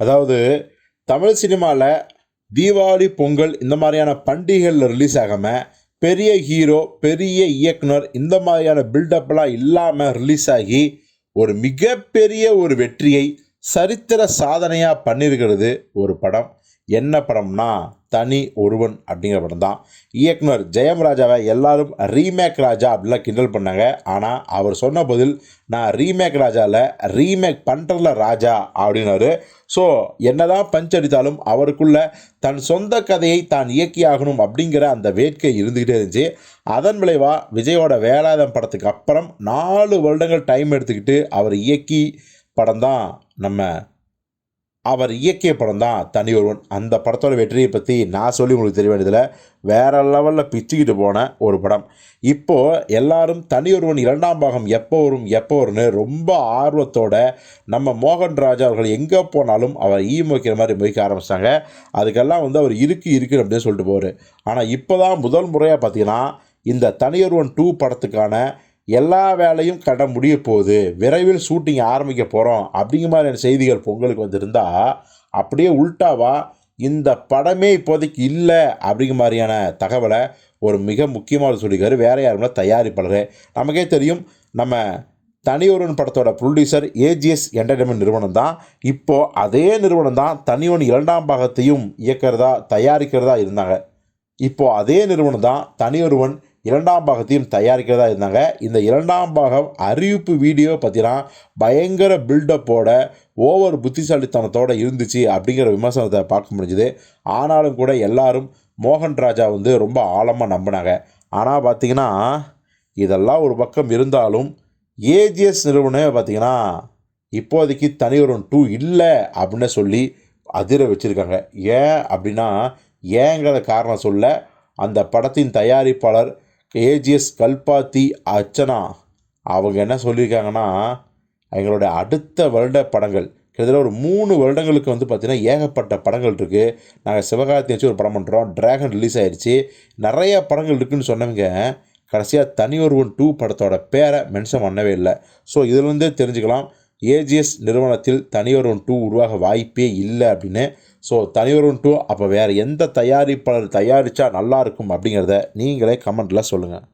அதாவது தமிழ் சினிமாவில் தீபாவளி பொங்கல் இந்த மாதிரியான பண்டிகைகளில் ரிலீஸ் ஆகாமல் பெரிய ஹீரோ பெரிய இயக்குனர் இந்த மாதிரியான பில்டப்லாம் இல்லாமல் ரிலீஸ் ஆகி ஒரு மிகப்பெரிய ஒரு வெற்றியை சரித்திர சாதனையாக பண்ணியிருக்கிறது ஒரு படம். என்ன படம்னா தனி ஒருவன் அப்படிங்கிற படம் தான். இயக்குனர் ஜெயம் ராஜாவை எல்லாரும் ரீமேக் ராஜா அப்படிலாம் கிண்டல் பண்ணாங்க. ஆனால் அவர் சொன்ன பதில் நான் ரீமேக் ராஜாவில் ரீமேக் பண்ணுறல ராஜா அப்படின்னாரு. ஸோ என்னதான் பஞ்ச் அடித்தாலும் அவருக்குள்ள தன் சொந்த கதையை தான் இயக்கியாகணும் அப்படிங்கிற அந்த வேட்கை இருந்துக்கிட்டே இருந்துச்சு. அதன் விளைவாக விஜயோட வேலாயுதம் படத்துக்கு அப்புறம் நாலு வருடங்கள் டைம் எடுத்துக்கிட்டு அவர் இயக்கி படம் தான் நம்ம அவர் இயக்கிய படம் தான் தனி ஒருவன். அந்த படத்தோட வெற்றியை பற்றி நான் சொல்லி உங்களுக்கு தெரிய வேண்டியதில் வேறு லெவலில் பிச்சுக்கிட்டு போன ஒரு படம். இப்போது எல்லாரும் தனி ஒருவன் இரண்டாம் பாகம் எப்போ வரும் எப்போ வரும்னு ரொம்ப ஆர்வத்தோட நம்ம மோகன் ராஜா அவர்கள் எங்கே போனாலும் அவர் ஈ மொய்க்கிற மாதிரி மொய்க்க ஆரம்பிச்சிட்டாங்க அதுக்கெல்லாம் வந்து அவர் இருக்கு இருக்கு அப்படின்னு சொல்லிட்டு போவார் ஆனால் இப்போ தான் முதல் முறையாக பார்த்தீங்கன்னா இந்த தனியொருவன் டூ படத்துக்கான எல்லா வேலையும் கட முடிய போகுது. விரைவில் ஷூட்டிங் ஆரம்பிக்க போகிறோம் அப்படிங்கிற மாதிரியான செய்திகள் பொங்கலுக்கு வந்திருந்தா அப்படியே உள்டாவா இந்த படமே இப்போதைக்கு இல்லை அப்படிங்கிற மாதிரியான தகவலை ஒரு மிக முக்கியமான சொல்லிக்காரு வேற யாருமே தயாரிப்பாளர். நமக்கே தெரியும் நம்ம தனியொருவன் படத்தோட ப்ரொடியூசர் ஏஜிஎஸ் என்டர்டைன்மெண்ட் நிறுவனம் தான். இப்போது அதே நிறுவனம் தான் தனியொன் இரண்டாம் பாகத்தையும் இயக்கிறதா தயாரிக்கிறதா இருந்தாங்க. இப்போது அதே நிறுவனம் தான் தனியொருவன் இரண்டாம் பாகத்தையும் தயாரிக்கிறதா இருந்தாங்க. இந்த இரண்டாம் பாகம் அறிவிப்பு வீடியோ பார்த்தீங்கன்னா பயங்கர பில்டப்போட ஓவர் புத்திசாலித்தனத்தோடு இருந்துச்சு அப்படிங்கிற விமர்சனத்தை பார்க்க முடிஞ்சுது. ஆனாலும் கூட எல்லாரும் மோகன் ராஜா வந்து ரொம்ப ஆழமாக நம்பினாங்க. ஆனால் பார்த்தீங்கன்னா இதெல்லாம் ஒரு பக்கம் இருந்தாலும் ஏஜிஎஸ் நிறுவனமே பார்த்தீங்கன்னா இப்போதைக்கு தனியொருவன் டூ இல்லை அப்படின்னு சொல்லி அதிர வச்சுருக்காங்க. ஏன் அப்படின்னா ஏங்கிற காரணம் சொல்ல அந்த படத்தின் தயாரிப்பாளர் ஏஜிஎஸ் கல்பாத்தி அர்ச்சனா. அவங்க என்ன சொல்லியிருக்காங்கன்னா எங்களுடைய அடுத்த வருட படங்கள் கிட்டத்தட்ட ஒரு மூணு வருடங்களுக்கு வந்து பார்த்திங்கன்னா ஏகப்பட்ட படங்கள் இருக்குது நாங்கள் சிவகார்த்தி வச்சு ஒரு படம் பண்ணுறோம் ட்ராகன் ரிலீஸ் ஆகிடுச்சு நிறைய படங்கள் இருக்குதுன்னு சொன்னவங்க கடைசியாக தனி ஒருவன் டூ படத்தோட பேரை மென்ஷன் பண்ணவே இல்லை. ஸோ இதுலேருந்தே தெரிஞ்சுக்கலாம். ஏஜிஎஸ் நிறுவனத்தில் தனியொருவன் டூ உருவாக வாய்ப்பே இல்லை அப்படின்னு. ஸோ தனியொருவன் டூ அப்போ வேறு எந்த தயாரிப்பாளர் தயாரித்தா நல்லாயிருக்கும் அப்படிங்கிறத நீங்களே கமெண்ட்டில் சொல்லுங்கள்